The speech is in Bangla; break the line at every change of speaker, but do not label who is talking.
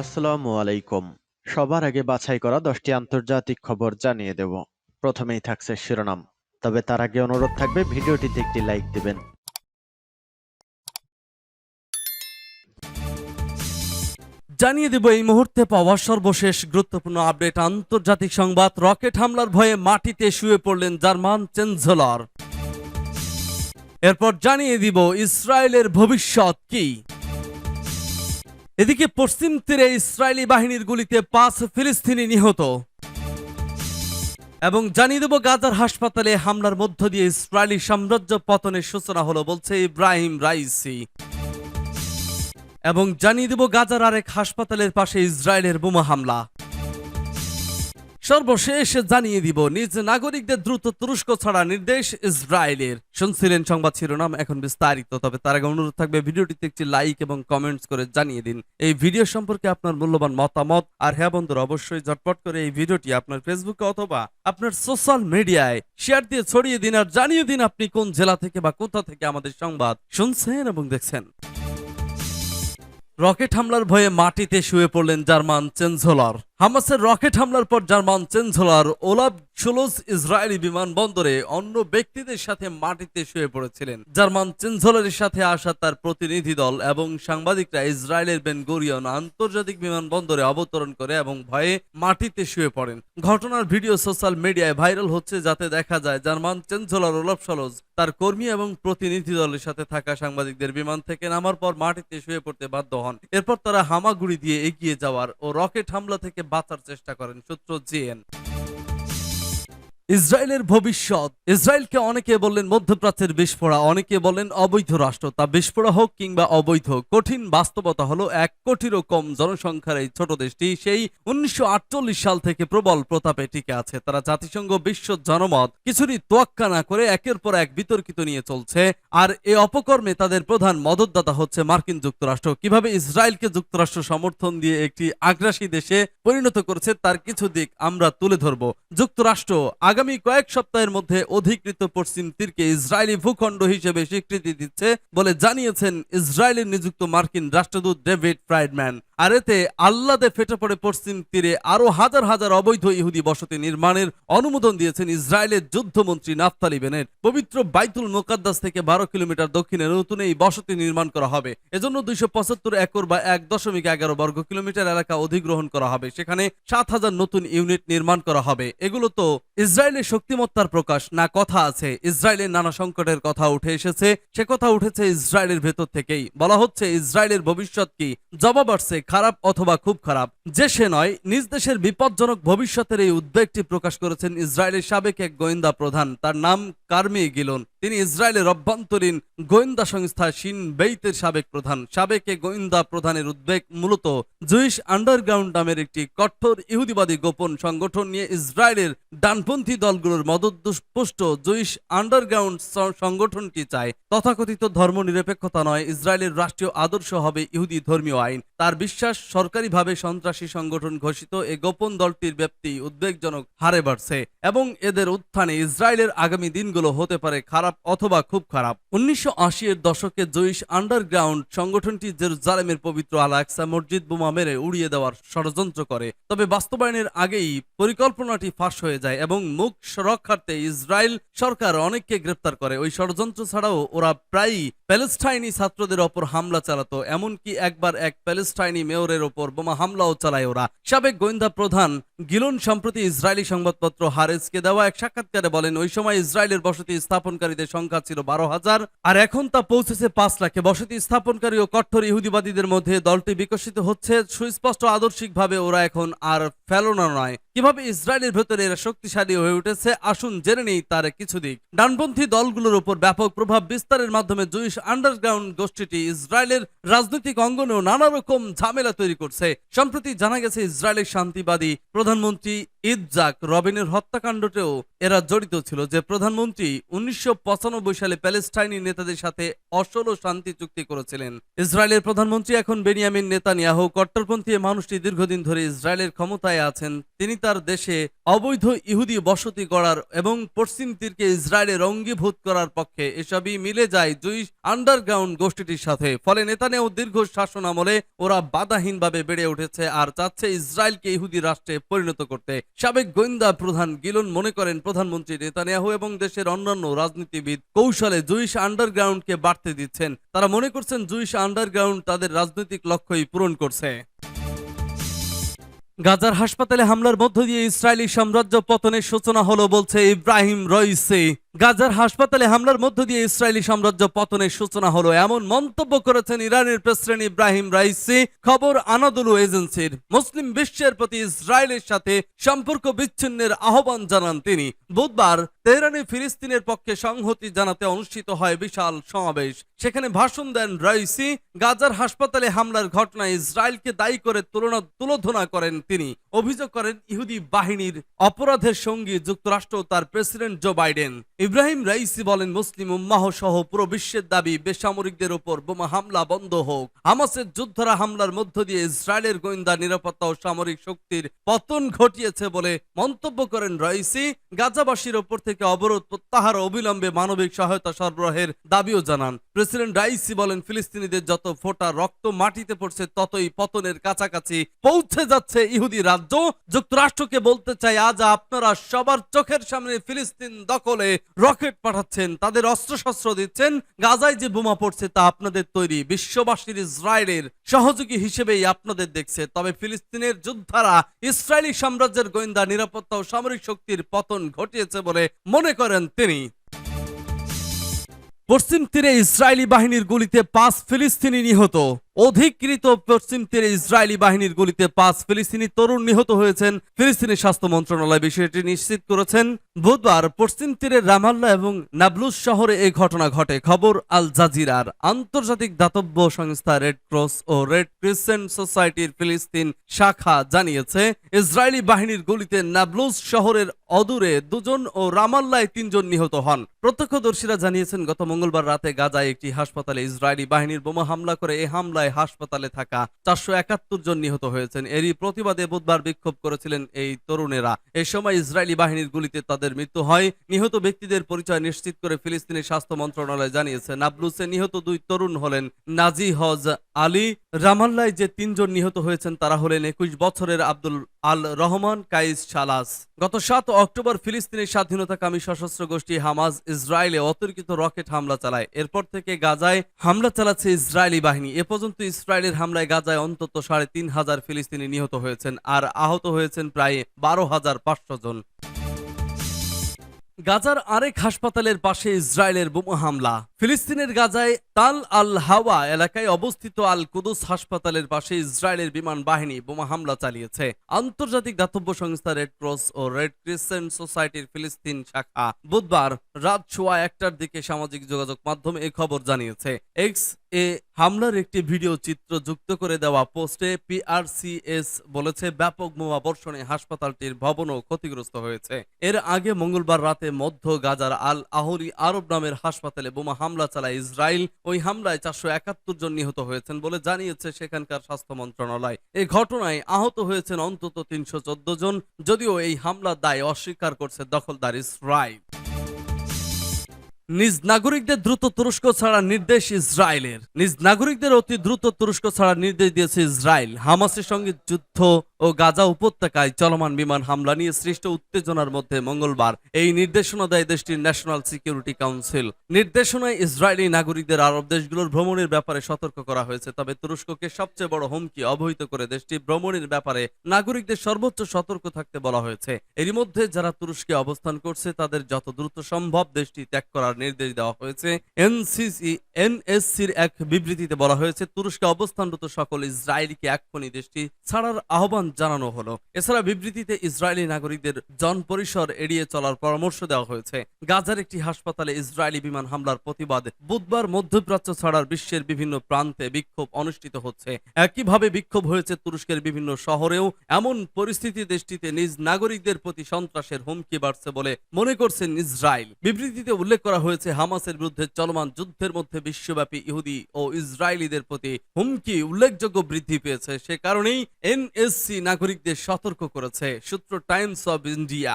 আসসালামু আলাইকুম। সবার আগে বাছাই করা দশটি আন্তর্জাতিক খবর জানিয়ে দেব। প্রথমেই থাকছে শিরোনাম। তবে তার আগে অনুরোধ থাকবে, ভিডিওটিতে একটি লাইক দিবেন।
জানিয়ে দেব, এই মুহূর্তে পাওয়া সর্বশেষ গুরুত্বপূর্ণ আপডেট। আন্তর্জাতিক সংবাদ, রকেট হামলার ভয়ে মাটিতে শুয়ে পড়লেন জার্মান চ্যান্সেলর। এরপর জানিয়ে দিব, ইসরায়েলের ভবিষ্যৎ কি? এদিকে পশ্চিম তীরে ইসরায়েলি বাহিনীর গুলিতে পাঁচ ফিলিস্তিনি নিহত। এবং জানিয়ে দেব গাজার হাসপাতালে হামলার মধ্য দিয়ে ইসরায়েলি সাম্রাজ্য পতনের সূচনা হলো বলছে ইব্রাহিম রাইসি। এবং জানিয়ে দেব গাজার আরেক হাসপাতালের পাশে ইসরায়েলের বোমা হামলা। সর্বশেষ জানিয়ে দিব, নিজ নাগরিকদের দ্রুত তুরস্ক ছাড়া নির্দেশ ইসরায়েলের। শুনছিলেন সংবাদ শিরোনাম, এখন বিস্তারিত, তবে তার আগে অনুরোধ থাকবে ভিডিওটিতে একটি লাইক এবং কমেন্টস করে জানিয়ে দিন। এই ভিডিও সম্পর্কে আপনার মূল্যবান মতামত, আর হ্যাঁ বন্ধুরা, অবশ্যই ঝটপট করে এই ভিডিওটি আপনার ফেসবুকে অথবা আপনার সোশ্যাল মিডিয়ায় শেয়ার দিয়ে ছড়িয়ে দিন, আর জানিয়ে দিন আপনি কোন জেলা থেকে বা কোথা থেকে আমাদের সংবাদ শুনছেন এবং দেখছেন। রকেট হামলার ভয়ে মাটিতে শুয়ে পড়লেন জার্মান চ্যান্সেলর। হামাসের রকেট হামলার পর German chancellor Olaf Scholz Israeli বিমানবন্দরে অন্য ব্যক্তিদের সাথে মাটিতে শুয়ে পড়েছিলেন। জার্মান চ্যান্সেলরের সাথে আসা তার প্রতিনিধি দল এবং সাংবাদিকরা ইসরায়েলের বেন গরিয়ন আন্তর্জাতিক বিমানবন্দরে অবতরণ করে এবং ভয়ে মাটিতে শুয়ে পড়েন। ঘটনার ভিডিও সোশ্যাল মিডিয়ায় ভাইরাল হচ্ছে যাতে দেখা যায় জার্মান চ্যান্সেলর ওলাভ সলোজ তার কর্মী এবং প্রতিনিধি দলের সাথে থাকা সাংবাদিকদের বিমান থেকে নামার পর মাটিতে শুয়ে পড়তে বাধ্য হন। এরপর তারা হামাগুড়ি দিয়ে এগিয়ে যাওয়ার ও রকেট হামলা থেকে বাঁচার চেষ্টা করেন সূত্র জিএন। ইসরায়েলের ভবিষ্যৎ। ইসরায়েলকে অনেকে বললেন মধ্যপ্রাচ্যের বিস্ফোরা, অনেকে বলেন অবৈধ রাষ্ট্র। তা বিস্ফোরা হোক কিংবা অবৈধ, কঠিন বাস্তবতা হলো এক কোটিরও কম জনসংখ্যার এই ছোট দেশটি। সেই উনিশশো সাল থেকে প্রবল প্রতাপে টিকে আছে। তারা জাতিসংঘ, বিশ্ব জনমত কিছুরই তোয়াক্কা না করে একের পর এক বিতর্কিত নিয়ে চলছে। আর এ অপকর্মে তাদের প্রধান মদতদাতা হচ্ছে মার্কিন যুক্তরাষ্ট্র। কীভাবে ইসরায়েলকে যুক্তরাষ্ট্র সমর্থন দিয়ে একটি আগ্রাসী দেশে পরিণত করেছে তার কিছু দিক আমরা তুলে ধরব। যুক্তরাষ্ট্র আগামী কয়েক সপ্তাহের মধ্যে অধিকৃত পশ্চিম তীরকে ইসরায়েলি ভূখণ্ড হিসেবে স্বীকৃতি দিচ্ছে বলে জানিয়েছেন ইসরায়েলের নিযুক্ত মার্কিন রাষ্ট্রদূত ডেভিড ফ্রাইডম্যান। আর এতে আল্লাদে ফেটে পড়ে পশ্চিম তীরে আরও হাজার হাজার অবৈধ ইহুদি বসতি নির্মাণের অনুমোদন দিয়েছেন ইসরায়েলের যুদ্ধমন্ত্রী নাফতালি বেনেট। পবিত্র বাইতুল মোকাদ্দাস থেকে বারো কিলোমিটার দক্ষিণে নতুন এই বসতি নির্মাণ করা হবে। এজন্য দুইশো পঁচাত্তর একর বা এক দশমিক এগারো বর্গ কিলোমিটার এলাকা অধিগ্রহণ করা হবে। সেখানে সাত হাজার নতুন ইউনিট নির্মাণ করা হবে। এগুলো তো ইসরায়েলের শক্তিমত্তার প্রকাশ, না কথা আছে। ইসরায়েলের নানা সংকটের কথা উঠে এসেছে, সে কথা উঠেছে ইসরায়েলের ভেতর থেকেই। বলা হচ্ছে, ইসরায়েলের ভবিষ্যৎ কি? জবাব আসছে, খারাপ অথবা খুব খারাপ। যে সে নয়, নিজ দেশের বিপজ্জনক ভবিষ্যতের এই উদ্বেগটি প্রকাশ করেছেন ইসরায়েলের সাবেক এক গোয়েন্দা প্রধান। তার নাম কার্মি গিলন। তিনি ইসরায়েলের অভ্যন্তরীণ গোয়েন্দা সংস্থা শিন বেইতের সাবেক প্রধান। সাবেক গোয়েন্দা প্রধানের উদ্বেগ মূলত জুইশ আন্ডারগ্রাউন্ড নামের একটি কঠোর ইহুদিবাদী গোপন সংগঠন নিয়ে ইসরায়েলের ডানপন্থী দলগুলোর মদতপুষ্ট জুইশ আন্ডারগ্রাউন্ড সংগঠনটি চায়। তথাকথিত ধর্মনিরপেক্ষতা নয়, ইসরায়েলের রাষ্ট্রীয় আদর্শ হবে ইহুদি ধর্মীয় আইন। তার বিশ্বাস, সরকারিভাবে সন্ত্রাসী সংগঠন ঘোষিত এ গোপন দলটির ব্যাপ্তি উদ্বেগজনক হারে বাড়ছে এবং এদের উত্থানে ইসরায়েলের আগামী দিনগুলো হতে পারে খারাপ অথবা খুব খারাপ। উনিশশো এর দশকে জৈশ আন্ডারগ্রাউন্ড সংগঠনটি জেরুজালেমের পবিত্র আল আকসা মসজিদ বোমা মেরে উড়িয়ে দেওয়ার ষড়যন্ত্র করে। তবে বাস্তবায়নের আগেই পরিকল্পনাটি ফাঁস হয়ে যায় এবং মুখ রক্ষার্থে ইসরায়েল সরকার অনেককে গ্রেপ্তার করে। ওই ষড়যন্ত্র ছাড়াও ওরা প্রায়ই প্যালেস্টাইনি ছাত্রদের ওপর হামলা চালাতো, এমনকি একবার এক প্যালেস্টাইনি মেয়রের ওপর বোমা হামলাও চালায় ওরা। সাবেক গোয়েন্দা প্রধান গিলন, সম্প্রতি ইসরায়েলি সংবাদপত্র হারেজকে দেওয়া এক সাক্ষাৎকারে বলেন, ওই সময় ইসরায়েলের বসতি স্থাপনকারীদের সংখ্যা ছিল বারো হাজার, আর এখন তা পৌঁছেছে পাঁচ লাখে। বসতি স্থাপনকারী ও কঠোর ইহুদিবাদীদের মধ্যে দলটি বিকশিত হচ্ছে। সুস্পষ্ট আদর্শিকভাবে ওরা এখন আর ফেলোনা নয়। কীভাবে ইসরায়েলের ভেতরে এরা শক্তিশালী হয়ে উঠেছে, আসুন জেনে নেই তার কিছু দিক। ডানপন্থী দলগুলোর উপর ব্যাপক প্রভাব বিস্তারের মাধ্যমে জুইশ আন্ডারগ্রাউন্ড গোষ্ঠীটি ইসরায়েলের রাজনৈতিক অঙ্গনেও নানা রকম ঝামেলা তৈরি করছে। সম্প্রতি জানা গেছে, ইসরায়েলের শান্তিবাদী প্রধানমন্ত্রী ইদজাক রবিনের হত্যাকাণ্ডতেও এরা জড়িত ছিল যে প্রধানমন্ত্রী উনিশশো পঁচানব্বই সালে প্যালেস্টাইনি নেতাদের সাথে অসল শান্তি চুক্তি করেছিলেন। ইসরায়েলের প্রধানমন্ত্রী এখন বেনিয়ামিন নেতানিয়াহু, কট্টরপন্থী মানুষটি দীর্ঘদিন ধরে ইসরায়েলের ক্ষমতায় আছেন। তিনি তার তার দেশে অবৈধ ইহুদি বসতি গড়ার এবং পশ্চিম তীরকে ইসরায়েলের অঙ্গীভূত করার পক্ষে এসবই মিলে যায় জুইশ আন্ডারগ্রাউন্ড গোষ্ঠীটির সাথে। ফলে নেতানেও দীর্ঘ শাসন আমলে ওরা বাধাহীনভাবে বেড়ে উঠেছে আর চাচ্ছে ইসরায়েলকে ইহুদি রাষ্ট্রে পরিণত করতে। সাবেক গোয়েন্দা প্রধান গিলন মনে করেন, প্রধানমন্ত্রী নেতানিয়াহু এবং দেশের অন্যান্য রাজনীতিবিদ কৌশলে জুইশ আন্ডারগ্রাউন্ডকে বাড়তে দিচ্ছেন। তারা মনে করছেন জুইশ আন্ডারগ্রাউন্ড তাদের রাজনৈতিক লক্ষ্যই পূরণ করছে। গাজার হাসপাতালে হামলার মধ্য দিয়ে ইসরায়েলি সাম্রাজ্য পতনের সূচনা হলো বলছে ইব্রাহিম রইসি। গাজার হাসপাতালে হামলার মধ্য দিয়ে ইসরায়েলি সাম্রাজ্য পতনের সূচনা হলো এমন মন্তব্য করেছেন ইরানের প্রেসিডেন্ট ইব্রাহিম রাইসি। খবর আনাদুলু এজেন্সির। মুসলিম বিশ্বের প্রতি ইসরায়েলের সাথে সম্পর্ক বিচ্ছিন্নের আহ্বান জানান তিনি। বুধবার তেহরানে ফিলিস্তিনের পক্ষে সংহতি জানাতে অনুষ্ঠিত হয় বিশাল সমাবেশ। সেখানে ভাষণ দেন রাইসি। গাজার হাসপাতালে হামলার ঘটনায় ইসরায়েলকে দায়ী করে তুলনা তুলোধনা করেন তিনি। অভিযোগ করেন, ইহুদি বাহিনীর অপরাধের সঙ্গী যুক্তরাষ্ট্র তার president Joe Biden. Ebrahim Raisi বলেন, মুসলিম উম্মাহ সহ পুরো বিশ্বের দাবি বেসামরিকদের উপর বোমা হামলা বন্ধ হোক। হামাসের যুদ্ধরা হামলার মধ্য দিয়ে ইসরায়েলের গোয়েন্দা নিরাপত্তা ও সামরিক শক্তির পতন ঘটিয়েছে বলে মন্তব্য করেন রাইসি। গাজাবাসীর ওপর থেকে অবরোধ প্রত্যাহার অবিলম্বে মানবিক সহায়তা সরবরাহের দাবিও জানান। প্রেসিডেন্ট রাইসি বলেন, ফিলিস্তিনিদের যত ফোটা রক্ত মাটিতে পড়ছে, ততই পতনের কাছাকাছি পৌঁছে যাচ্ছে ইহুদি রাজ্য। যুক্তরাষ্ট্রকে বলতে চাই, আজ আপনারা সবার চোখের সামনে ফিলিস্তিন দখলে রকেট পাঠাচ্ছেন, তাদের অস্ত্রশস্ত্র দিচ্ছেন, গাজায় যে বোমা পড়ছে তা আপনাদের তৈরি, বিশ্ববাসীর ইসরায়েলের সহযোগী হিসেবেই আপনাদের দেখছে। তবে ফিলিস্তিনের যোদ্ধারা ইসরায়েলি সাম্রাজ্যের গোয়েন্দা নিরাপত্তা ও সামরিক শক্তির পতন ঘটিয়েছে বলে মনে করেন তিনি। পশ্চিম তীরে ইসরায়েলি বাহিনীর গুলিতে পাঁচ ফিলিস্তিনি নিহত। অধিকৃত পশ্চিম তীরে ইসরায়েলি বাহিনীর গুলিতে পাঁচ ফিলিস্তিনি তরুণ নিহত হয়েছেন। ফিলিস্তিনি স্বাস্থ্য মন্ত্রণালয় বিষয়টি নিশ্চিত করেছেন। বুধবার পশ্চিম তীরের রামাল্লা এবং নাবলুস শহরে এই ঘটনা ঘটে। খবর আল জাজিরার। আন্তর্জাতিক দাতব্য সংস্থা রেড ক্রস ও রেড ক্রিসেন্ট সোসাইটির ফিলিস্তিন শাখা জানিয়েছে, ইসরায়েলি বাহিনীর গুলিতে নাবলুস শহরের অদূরে দুজন ও রামাল্লায় তিনজন নিহত হন। প্রত্যক্ষদর্শীরা জানিয়েছেন, গত মঙ্গলবার রাতে গাজায় একটি হাসপাতালে ইসরায়েলি বাহিনীর বোমা হামলা করে এই হামলায় হাসপাতালে থাকা চারশো একাত্তর জন নিহত হয়েছেন। এরই প্রতিবাদে বুধবার বিক্ষোভ করেছিলেন এই তরুণেরা। এ সময় ইসরায়েলি বাহিনীর গুলিতে তাদের মৃত্যু হয়। নিহত ব্যক্তিদের পরিচয় নিশ্চিত করে ফিলিস্তিনি স্বাস্থ্য মন্ত্রণালয় জানিয়েছে, নাবলুসে নিহত দুই তরুণ হলেন নাজি হজ আলী রামাল্লায় যে তিনজন নিহত হয়েছেন, তারা হলেন একুশ বছরের Abdul Al Rahman Qais Salas গত সাত অক্টোবর ফিলিস্তিনের স্বাধীনতাকামী সশস্ত্র গোষ্ঠী হামাজ ইসরায়েলে অতর্কিত রকেট হামলা চালায়। এরপর থেকে গাজায় হামলা চালাচ্ছে ইসরায়েলি বাহিনী। এ পর্যন্ত ইসরায়েলের হামলায় গাজায় অন্তত সাড়ে তিন হাজার ফিলিস্তিনি নিহত হয়েছেন আর আহত হয়েছেন প্রায় বারো হাজার পাঁচশো জন। গাজার আরেক হাসপাতালের পাশে ইসরায়েলের বোমা হামলা। ফিলিস্তিনের গাজায় তাল আল হাওয়া এলাকায় অবস্থিত আল কুদুস হাসপাতালের পাশে ইসরায়েলের বিমান বাহিনী বোমা হামলা চালিয়েছে। আন্তর্জাতিক দাতব্য সংস্থা রেড ক্রস ও রেড ক্রিসেন্ট সোসাইটির ফিলিস্তিন শাখা বুধবার রাত সোয়া একটার দিকে সামাজিক যোগাযোগ মাধ্যমে এই খবর জানিয়েছে। এক্স এ হামলার একটি ভিডিও চিত্র যুক্ত করে দেওয়া পোস্টে পিআরসিএস বলেছে, ব্যাপক বোমা বর্ষণে হাসপাতালটির ভবনও ক্ষতিগ্রস্ত হয়েছে। এর আগে মঙ্গলবার রাতে মধ্য গাজার আল আহরি আরব নামের হাসপাতালে বোমা হামলা চালায় ইসরায়েল ওই হামলায় চারশো একাত্তর জন নিহত হয়েছেন বলে জানিয়েছে সেখানকার স্বাস্থ্য মন্ত্রণালয়। এই ঘটনায় আহত হয়েছেন অন্তত তিনশো চোদ্দ জন, যদিও এই হামলার দায় অস্বীকার করছে দখলদার ইসরায়েল। নিজ নাগরিকদের দ্রুত তুরস্ক ছাড়ার নির্দেশ ইসরায়েলের। নিজ নাগরিকদের অতি দ্রুত তুরস্ক ছাড়ার নির্দেশ দিয়েছে ইসরায়েল। হামাসের সঙ্গে যুদ্ধ ও গাজা উপত্যকায় চলমান বিমান হামলা নিয়ে সৃষ্ট উত্তেজনার মধ্যে মঙ্গলবার এই নির্দেশনা দেয় দেশটির ন্যাশনাল সিকিউরিটি কাউন্সিল। নির্দেশনায় ইসরায়েলি নাগরিকদের আরব দেশগুলোর ভ্রমণের ব্যাপারে সতর্ক করা হয়েছে, তবে তুরস্ককে সবচেয়ে বড় হুমকি অবহিত করে দেশটি ভ্রমণের ব্যাপারে নাগরিকদের সর্বোচ্চ সতর্ক থাকতে বলা হয়েছে। এরই মধ্যে যারা তুরস্কে অবস্থান করছে, তাদের যত দ্রুত সম্ভব দেশটি ত্যাগ করার নির্দেশ দেওয়া হয়েছে। এনসিসি, এনএসসির এক বিবৃতিতে বলা হয়েছে, তুরস্কে অবস্থানরত সকল ইসরায়েলিকে এক্ষুনি দেশটি ছাড়ার আহ্বান জানানো হলো। এছাড়া বিবৃতিতে ইসরায়েলি নাগরিকদের জন পরিসর এড়িয়ে চলার পরামর্শ দেওয়া হয়েছে। গাজার একটি হাসপাতালে ইসরায়েলি বিমান হামলার প্রতিবাদে বুধবার মধ্যপ্রাচ্য ছাড়ার বিশ্বের বিভিন্ন প্রান্তে বিক্ষোভ অনুষ্ঠিত হচ্ছে। একইভাবে বিক্ষোভ হয়েছে তুরস্কের বিভিন্ন শহরেও। এমন পরিস্থিতি দেশটিতে নিজ নাগরিকদের প্রতি সন্ত্রাসের হুমকি বাড়ছে বলে মনে করছেন ইসরায়েল। বিবৃতিতে উল্লেখ করা হয়েছে, হামাসের বিরুদ্ধে চলমান যুদ্ধের মধ্যে বিশ্বব্যাপী ইহুদি ও ইসরায়েলিদের প্রতি হুমকি উল্লেখযোগ্য বৃদ্ধি পেয়েছে। সে কারণেই এনএসসি নাগরিকদের সতর্ক করেছে সূত্র টাইমস অব ইন্ডিয়া